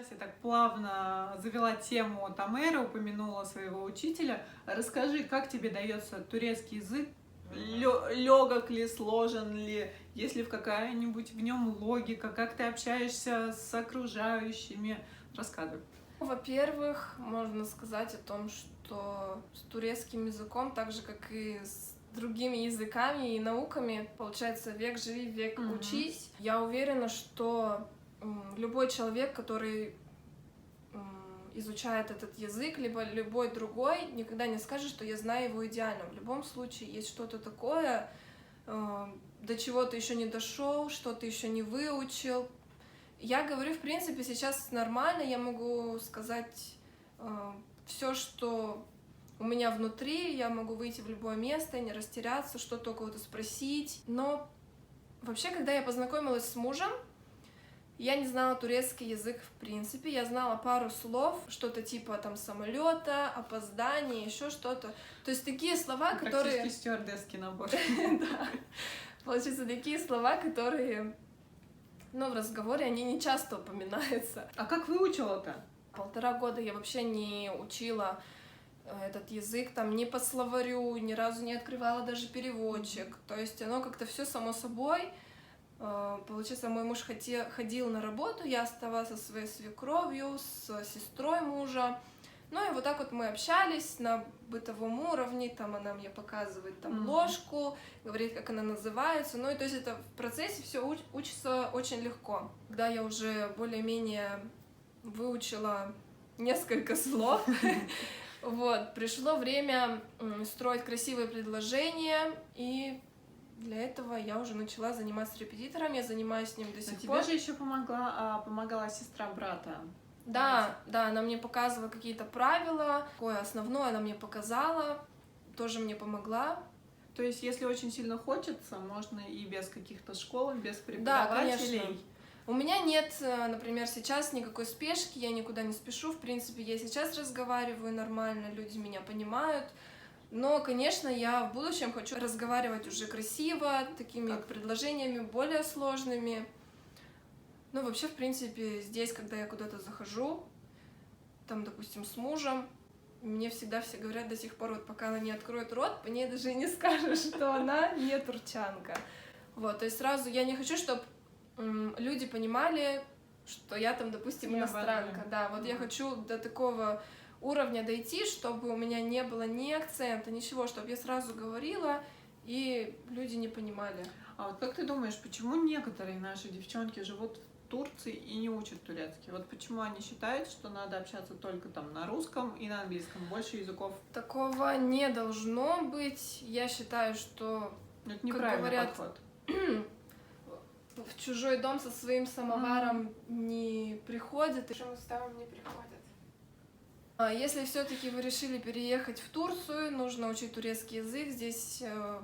Сейчас я так плавно завела тему Тамера, упомянула своего учителя. Расскажи, как тебе дается турецкий язык? Легок ли, сложен ли, есть ли в какая-нибудь в нем логика, как ты общаешься с окружающими? Рассказывай. Во-первых, можно сказать о том, что с турецким языком, так же как и с другими языками и науками, получается, век живи, век mm-hmm. учись. Я уверена, что любой человек, который изучает этот язык, либо любой другой, никогда не скажет, что я знаю его идеально. В любом случае есть что-то такое, э, до чего ты еще не дошел, что ты еще не выучил. Я говорю, в принципе, сейчас нормально, я могу сказать э, все, что у меня внутри, я могу выйти в любое место, не растеряться, что-то у кого-то спросить. Но вообще, когда я познакомилась с мужем, я не знала турецкий язык в принципе. Я знала пару слов, что-то типа там самолета, опоздание, еще что-то. То есть такие слова, которые... Практически стюардесский набор. Да. Получается, такие слова, которые, ну, в разговоре они не часто упоминаются. А как выучила-то? Полтора года я вообще не учила э, этот язык, там, ни по словарю, ни разу не открывала даже переводчик. То есть оно как-то все само собой получается, мой муж ходил на работу, я оставалась со своей свекровью, с сестрой мужа. Ну и вот так вот мы общались на бытовом уровне, там она мне показывает там mm-hmm. ложку, говорит, как она называется. Ну и то есть это в процессе все уч- учится очень легко. Когда я уже более-менее выучила несколько слов, вот, пришло время строить красивые предложения, и для этого я уже начала заниматься репетитором, я занимаюсь с ним до сих Но пор. Тебе же еще помогла, а, помогала сестра брата. Да, да, она мне показывала какие-то правила, такое основное она мне показала, тоже мне помогла. То есть, если очень сильно хочется, можно и без каких-то школ, без преподавателей. Да, конечно. У меня нет, э, например, сейчас никакой спешки, я никуда не спешу. В принципе, я сейчас разговариваю нормально, люди меня понимают. Но, конечно, я в будущем хочу разговаривать уже красиво, такими как? предложениями более сложными. Ну, вообще, в принципе, здесь, когда я куда-то захожу, там, допустим, с мужем, мне всегда все говорят до сих пор, вот пока она не откроет рот, по ней даже не скажешь, что она не турчанка. Вот, то есть сразу я не хочу, чтобы люди понимали, что я там, допустим, иностранка. Да, вот я хочу до такого уровня дойти, чтобы у меня не было ни акцента, ничего, чтобы я сразу говорила, и люди не понимали. А вот как ты думаешь, почему некоторые наши девчонки живут в Турции и не учат турецкий? Вот почему они считают, что надо общаться только там на русском и на английском, больше языков? Такого не должно быть. Я считаю, что... Это неправильный говорят, подход. в чужой дом со своим самоваром mm. не приходят. Чужим уставом не приходят. А если все-таки вы решили переехать в Турцию, нужно учить турецкий язык. Здесь, э,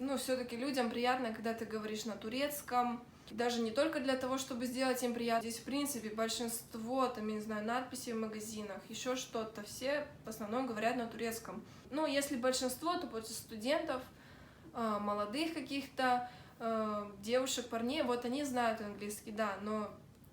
ну, все-таки людям приятно, когда ты говоришь на турецком. Даже не только для того, чтобы сделать им приятно. Здесь, в принципе, большинство, там, я не знаю, надписей в магазинах, еще что-то, все в основном говорят на турецком. Ну, если большинство, то против студентов, э, молодых каких-то, э, девушек, парней, вот они знают английский, да, но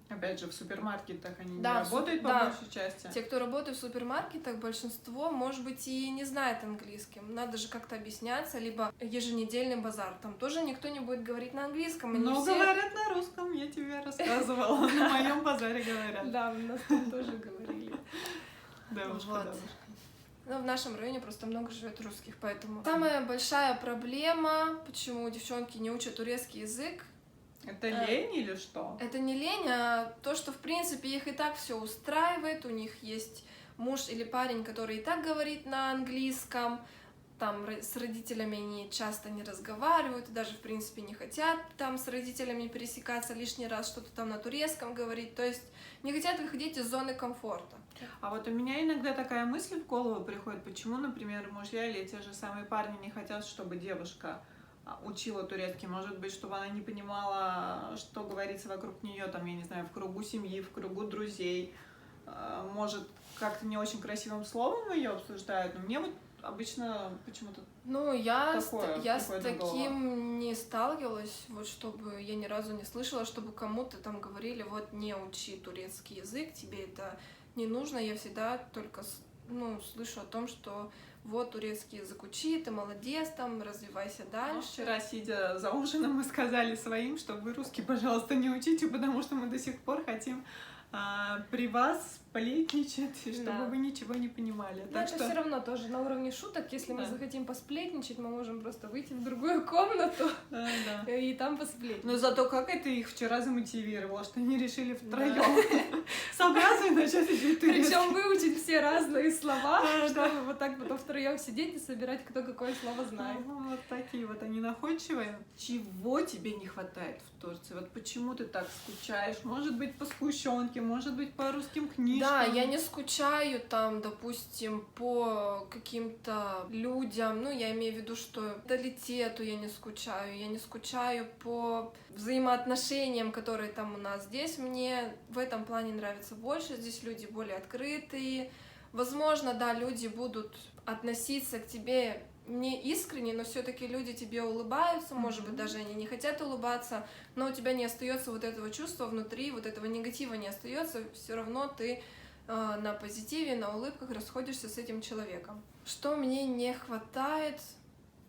Опять же, в супермаркетах они да, не работают по да. большей части. Те, кто работает в супермаркетах, большинство, может быть, и не знает английским. Надо же как-то объясняться, либо еженедельный базар. Там тоже никто не будет говорить на английском. Но все... говорят на русском, я тебе рассказывала. На моем базаре говорят. Да, у нас там тоже говорили. Девушка, вот. Ну, в нашем районе просто много живет русских, поэтому... Самая большая проблема, почему девчонки не учат турецкий язык, это э, лень или что? Это не лень, а то, что, в принципе, их и так все устраивает, у них есть муж или парень, который и так говорит на английском, там с родителями они часто не разговаривают, даже, в принципе, не хотят там с родителями пересекаться лишний раз, что-то там на турецком говорить, то есть не хотят выходить из зоны комфорта. А вот у меня иногда такая мысль в голову приходит, почему, например, мужья или те же самые парни не хотят, чтобы девушка учила турецкий, может быть, чтобы она не понимала, что говорится вокруг нее, там, я не знаю, в кругу семьи, в кругу друзей, а, может, как-то не очень красивым словом ее обсуждают, но мне вот обычно почему-то Ну, я, Такое, с, я с такое другого. таким не сталкивалась, вот чтобы я ни разу не слышала, чтобы кому-то там говорили, вот не учи турецкий язык, тебе это не нужно. Я всегда только с- ну, слышу о том, что вот турецкий язык учи, ты молодец, там развивайся дальше. Вчера, сидя за ужином, мы сказали своим, что вы русский, пожалуйста, не учите, потому что мы до сих пор хотим а, при вас сплетничать, и чтобы Да. вы ничего не понимали. Но Так это что все равно тоже на уровне шуток. Если мы Да. захотим посплетничать, мы можем просто выйти в другую комнату Да, да. и там посплетничать. Но зато как это их вчера замотивировало, что они решили втроем собраться и начать учить турецкий. Причем выучить все разные слова, да. чтобы вот так потом втроем сидеть и собирать, кто какое слово знает. Ну, Вот такие вот они находчивые. Чего тебе не хватает в Турции? Вот почему ты так скучаешь? Может быть, по сгущенке, может быть, по русским книжкам. Да, я не скучаю там, допустим, по каким-то людям, ну, я имею в виду, что менталитету я не скучаю, я не скучаю по взаимоотношениям, которые там у нас. Здесь мне в этом плане нравится больше, здесь люди более открытые. Возможно, да, люди будут относиться к тебе не искренне, но все-таки люди тебе улыбаются, может быть, даже они не хотят улыбаться, но у тебя не остается вот этого чувства внутри, вот этого негатива не остается, все равно ты э, на позитиве, на улыбках расходишься с этим человеком. Что мне не хватает?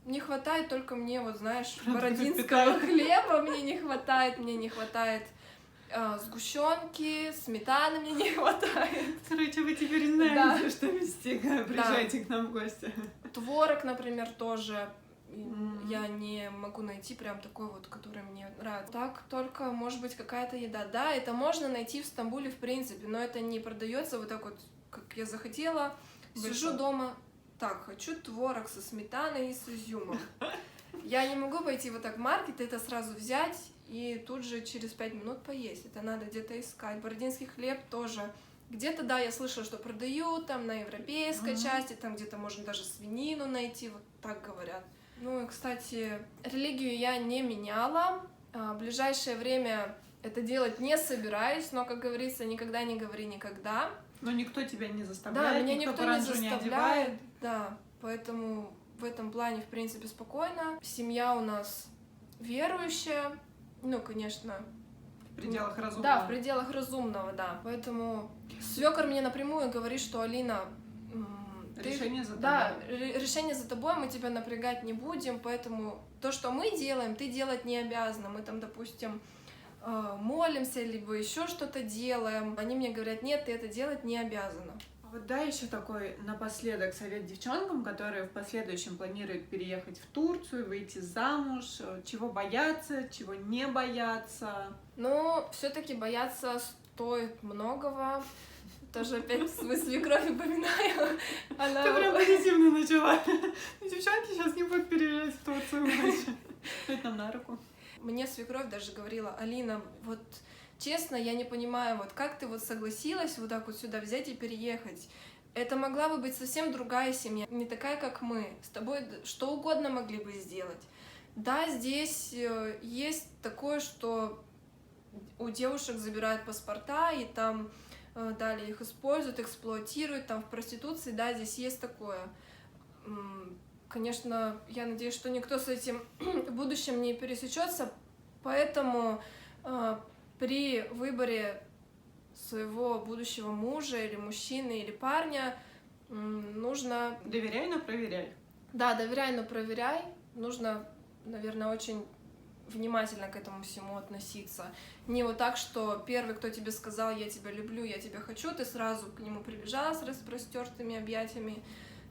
Не хватает только мне, вот знаешь, Продуктов бородинского хлеба мне не хватает, мне не хватает э, сгущенки, сметаны мне не хватает. Короче, вы теперь знаете, что вести, когда приезжайте к нам в гости. Творог, например, тоже я не могу найти прям такой вот, который мне нравится. Так только, может быть, какая-то еда. Да, это можно найти в Стамбуле, в принципе, но это не продается вот так вот, как я захотела. Сижу дома, так, хочу творог со сметаной и с изюмом. Я не могу пойти вот так в маркет, это сразу взять и тут же через пять минут поесть. Это надо где-то искать. Бородинский хлеб тоже. Где-то, да, я слышала, что продают там на европейской Мгм. части, там где-то можно даже свинину найти, вот так говорят. Ну и, кстати, религию я не меняла. А, В ближайшее время это делать не собираюсь, но, как говорится, никогда не говори никогда. Но никто тебя не Да, заставляет, меня никто никто не одевает. заставляет, да, поэтому в этом плане, в принципе, спокойно. Семья у нас верующая, ну, конечно, пределах разумного. да, в пределах разумного, да. Поэтому свекор мне напрямую говорит, что Алина, ты- Решение за да, тобой. ре- решение за тобой, мы тебя напрягать не будем, поэтому то, что мы делаем, ты делать не обязана. Мы там, допустим, э, молимся, либо еще что-то делаем. Они мне говорят, нет, ты это делать не обязана. Вот да, еще такой напоследок совет девчонкам, которые в последующем планируют переехать в Турцию, выйти замуж, э, чего бояться, чего не бояться. Но все-таки бояться стоит многого. Тоже опять свою свекровь упоминаю. Она... Ты прям позитивно начала. Ну, Девчонки сейчас не будут переезжать в Турцию больше. Это нам на руку. Мне свекровь даже говорила, Алина, вот честно, я не понимаю, вот как ты вот согласилась вот так вот сюда взять и переехать? Это могла бы быть совсем другая семья, не такая, как мы. С тобой что угодно могли бы сделать. Да, здесь э, есть такое, что у девушек забирают паспорта, и там э, далее их используют, эксплуатируют, там в проституции, да, здесь есть такое. Конечно, я надеюсь, что никто с этим в будущем не пересечется, поэтому э, при выборе своего будущего мужа или мужчины или парня нужно Доверяй, но проверяй. да, доверяй, но проверяй. Нужно, наверное, очень внимательно к этому всему относиться. Не вот так, что первый, кто тебе сказал, я тебя люблю, я тебя хочу, ты сразу к нему прибежала с распростертыми объятиями.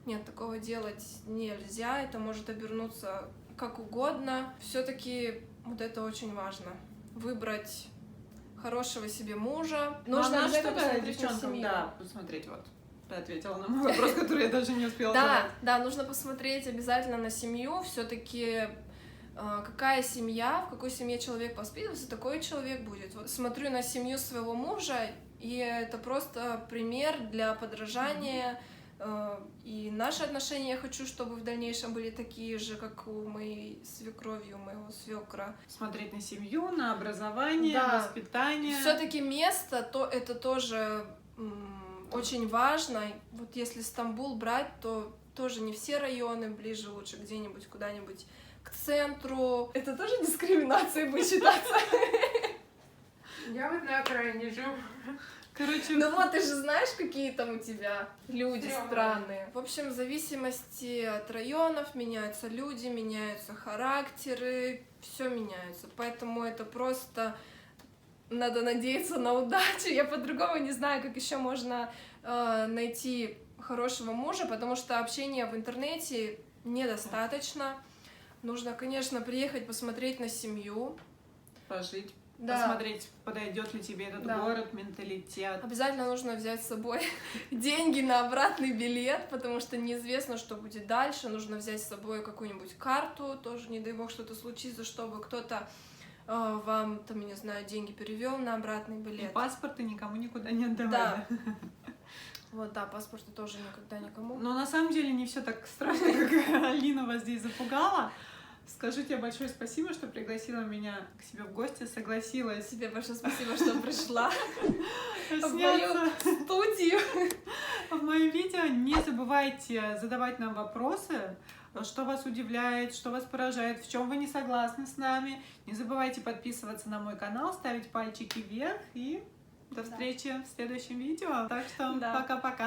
Нет, такого делать нельзя, это может обернуться как угодно. Все-таки вот это очень важно. Выбрать хорошего себе мужа. Ну, а на обязательно что посмотреть на девчонкам, да, посмотреть вот. Ты ответила на мой вопрос, который я даже не успела Да, задать. да, нужно посмотреть обязательно на семью. Все-таки какая семья, в какой семье человек воспитывается, такой человек будет. Вот смотрю на семью своего мужа, и это просто пример для подражания. Э, И наши отношения я хочу, чтобы в дальнейшем были такие же, как у моей свекрови, у моего свекра. Смотреть на семью, на образование, Да. воспитание. Все-таки место, то это тоже очень важно. Вот если Стамбул брать, то тоже не все районы, ближе лучше где-нибудь куда-нибудь к центру. Это тоже дискриминацией будет считаться. Я вот на окраине живу. Короче, Ну вот, ты же знаешь, какие там у тебя люди Стрёмные. странные. В общем, в зависимости от районов меняются люди, меняются характеры, все меняется. Поэтому это просто надо надеяться на удачу. Я по-другому не знаю, как еще можно э, найти хорошего мужа, потому что общения в интернете недостаточно. Нужно, конечно, приехать посмотреть на семью. пожить, Да. посмотреть, подойдет ли тебе этот Да. город, менталитет. Обязательно нужно взять с собой деньги на обратный билет, потому что неизвестно, что будет дальше. Нужно взять с собой какую-нибудь карту, тоже не дай бог что-то случится, чтобы кто-то э, вам, там, не знаю, деньги перевел на обратный И билет. паспорты никому никуда не. Да. да? Вот, да, паспорта тоже никогда никому. Но на самом деле не все так страшно, как Алина вас здесь запугала. Скажу тебе большое спасибо, что пригласила меня к себе в гости, согласилась Тебе большое спасибо, что пришла в мою студию. в моем видео. Не забывайте задавать нам вопросы, что вас удивляет, что вас поражает, в чем вы не согласны с нами. Не забывайте подписываться на мой канал, ставить пальчики вверх и до встречи в следующем видео. Так что пока-пока.